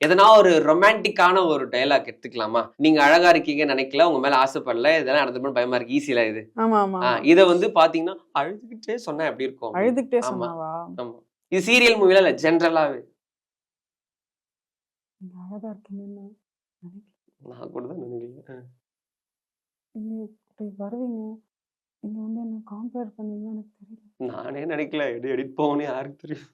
எதனா ஒரு ரொமான்டிக்கான ஒரு டயலாக் எடுத்துக்கலாமா? நீங்க அழகா இருக்கீங்கன்னு நினைக்கல உங்க மேல ஆசைப்படல இதெல்லாம் நடந்து பயமா இருக்கு ஈஸியில இது. இத வந்து பாத்தீங்கன்னா அழுதுகிட்டே சொன்னா எப்படி இருக்கும் அழுதுகிட்டே ஆமா. இது சீரியல் மூவில இல்ல ஜென்ரலாவே அழகா இருக்கீங்கன்னு நான் கூட தான் நினைக்கிறேன் இப்படி வருவீங்க. நீங்க வந்து என்ன காம்பேர் பண்ணீங்க எனக்கு தெரியல. நானே நினைக்கல எடி எடிட் போகணும் யாருக்கு தெரியும்?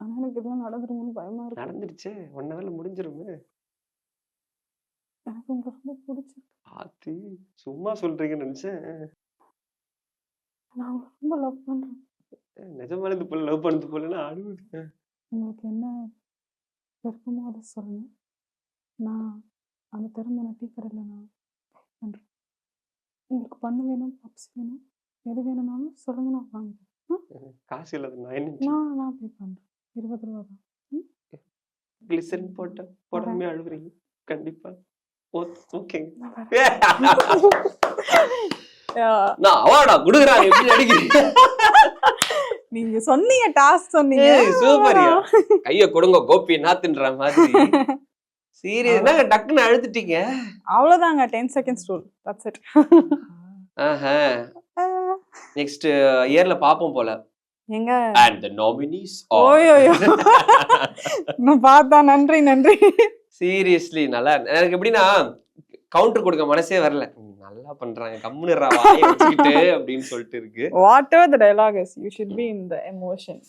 ஆனா எனக்கு இதெல்லாம் நடந்துருமோன்னு பயமா இருக்கு. நடந்துருச்சே. ஒன் ஹவர்ல முடிஞ்சிருமே. எனக்கு உங்களை ரொம்ப பிடிச்சிருக்கு. ஆத்தி சும்மா சொல்றீங்கன்னு நினைச்சேன். நான் உங்களை ரொம்ப லவ் பண்றேன். நிஜமான இது போல லவ் பண்ணது போலன்னா அழுவுது. உங்களுக்கு என்ன விருப்பமோ அதை சொல்லுங்க. நான் அந்த திருமண டீ கடையில் நான் பண்றேன். உங்களுக்கு பண்ணு வேணும் பப்ஸ் வேணும் எது வேணும்னாலும் சொல்லுங்க நான் வாங்கிக்கிறேன். காசு இல்லாத நான் என்ன நான் நான் பே பண்றேன் இருபது ரூபா தான் கிளிசரின் போட்ட போடாமே அழுவுறீங்க கண்டிப்பா. ஓகேங்க நான் அவார்டா குடுக்குறாங்க எப்படி நடிக்கிறீங்க நீங்க சொன்னீங்க டாஸ்க் சொன்னீங்க. ஏய், சூப்பர்யா. கைய கொடுங்க கோபி நாத்துன்ற மாதிரி சீரியஸ் என்னங்க டக்குன்னு அழுத்துட்டீங்க? அவ்வளவுதாங்க ten seconds rule. That's it Aha. Next இயர்ல பாப்போம் போல. எங்க? அண்ட் த நாமினிஸ் ஓயோயோ நான் பார்த்தா நன்றி நன்றி. சீரியஸ்லி நல்லா எனக்கு எப்படின்னா கவுண்டர் கொடுக்க மனசே வரல. நல்லா பண்றாங்க கம்முனுறா வாயை வச்சுக்கிட்டு அப்படின்னு சொல்லிட்டு இருக்கு. Whatever the dialogue is you should be in the emotion